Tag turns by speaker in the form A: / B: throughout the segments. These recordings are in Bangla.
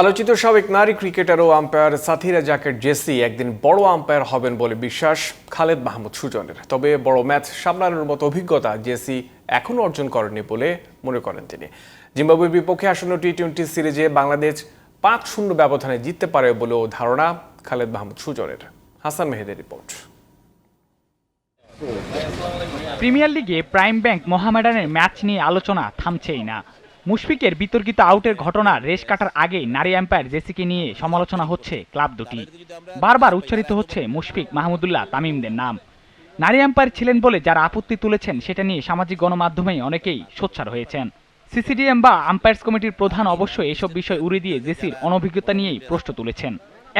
A: আলোচিত সাবেক নারী ক্রিকেটার ও আম্পায়ার সাথিরা জাকের জেসি একদিন বড় আম্পায়ার হবেন বলে বিশ্বাস খালেদ মাহমুদ সুজনের। তবে বড় ম্যাচ সামলানোর মতো অভিজ্ঞতা জেসি এখনও অর্জন করেনি বলে মনে করেন তিনি। জিম্বাবুয়ের বিপক্ষে আসন্ন টি টোয়েন্টি সিরিজে বাংলাদেশ পাঁচ শূন্য ব্যবধানে জিততে পারে বলেও ধারণা খালেদ মাহমুদ সুজনের। হাসান মেহেদের রিপোর্ট।
B: প্রিমিয়ার লিগে প্রাইম ব্যাংক মোহামেডানের ম্যাচ নিয়ে আলোচনা থামছেই না। মুশফিকের বিতর্কিত আউটের ঘটনা রেশ কাটার আগেই নারী এম্পায়ার জেসিকে নিয়ে সমালোচনা হচ্ছে ক্লাব দুটি। বারবার উচ্চারিত হচ্ছে মুশফিক মাহমুদুল্লাহ তামিমদের নাম। নারী এম্পায়ার ছিলেন বলে যারা আপত্তি তুলেছেন, সেটা নিয়ে সামাজিক গণমাধ্যমে অনেকেই সোচ্চার হয়েছেন। সিসিডিএম বা আম্পায়ার্স কমিটির প্রধান অবশ্য এসব বিষয় উড়ে দিয়ে জেসির অনভিজ্ঞতা নিয়েই প্রশ্ন তুলেছেন।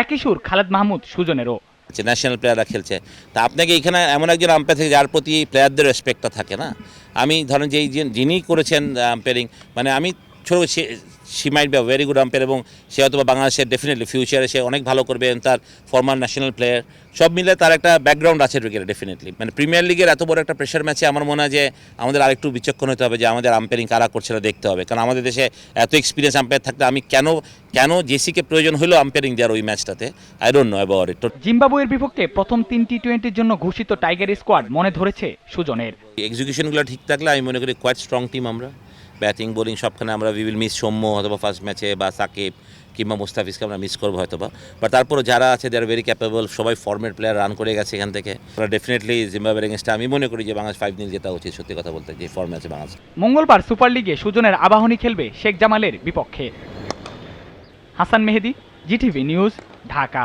B: একই সুর খালেদ মাহমুদ সুজনেরও।
C: যে ন্যাশনাল প্লেয়াররা খেলছে। তা আপনাকে এখানে এমন একজন আম্পায়ার থেকে যার প্রতি প্লেয়ারদের রেসপেক্টটা থাকে না। আমি ধরেন যে যিনি করেছেন আম্পায়ারিং মানে আমি ছোটো she might be very good umpire এবং সে হয়তো বাংলাদেশের ডেফিনেটলি ফিউচারে সে অনেক ভালো করবে তার ফর্মার ন্যাশনাল প্লেয়ার সব মিলে তার একটা ব্যাকগ্রাউন্ড আছে ক্রিকেটে ডেফিনেটলি মানে প্রিমিয়ার লিগের এত বড় একটা প্রেশার ম্যাচে আমার মনে হয় যে আমাদের আরেকটু বিচক্ষণ হতে হবে যে আমাদের আম্পায়ারিং কারা করছে না দেখতে হবে। কারণ আমাদের দেশে এত এক্সপিরিয়েন্স আম্পায়ার থাকলে আমি কেন কেন জেসিকে প্রয়োজন হলো আম্পায়ারিং দেওয়ার ওই ম্যাচটাতে I don't know about it
B: জিম্বাবুয়ের বিপক্ষে প্রথম তিন টি টোয়েন্টির জন্য ঘোষিত টাইগার স্কোয়াড মনে ধরেছে সুজনের।
C: এক্সিকিউশনগুলো ঠিক থাকলে আমি মনে করি কোয়াইট স্ট্রং টিম আমরা। ব্যাটিং, বোলিং সবখানে আমরা উই উইল মিস সৌম্য অথবা ফার্স্ট ম্যাচে বা সাকিব কিংবা মুস্তাফিজকে আমরা মিস করব হয়তো বা বাট তারপরে যারা আছে দে আর ভেরি ক্যাপেবল সবাই ফর্মেট প্লেয়ার রান করে গেছে এখান থেকে। আমরা ডেফিনেটলি জিম্বাবের এগেনস্টে আমি মনে করি যে বাংলাদেশ ফাইভ দিন জেতা উচিত, সত্যি কথা বলতে, যে ফর্মে আছে বাংলাদেশ।
B: মঙ্গলবার সুপার লিগে সুজনের আবাহনী খেলবে শেখ জামালের বিপক্ষে। Hasan Mehedi GTV news Dhaka.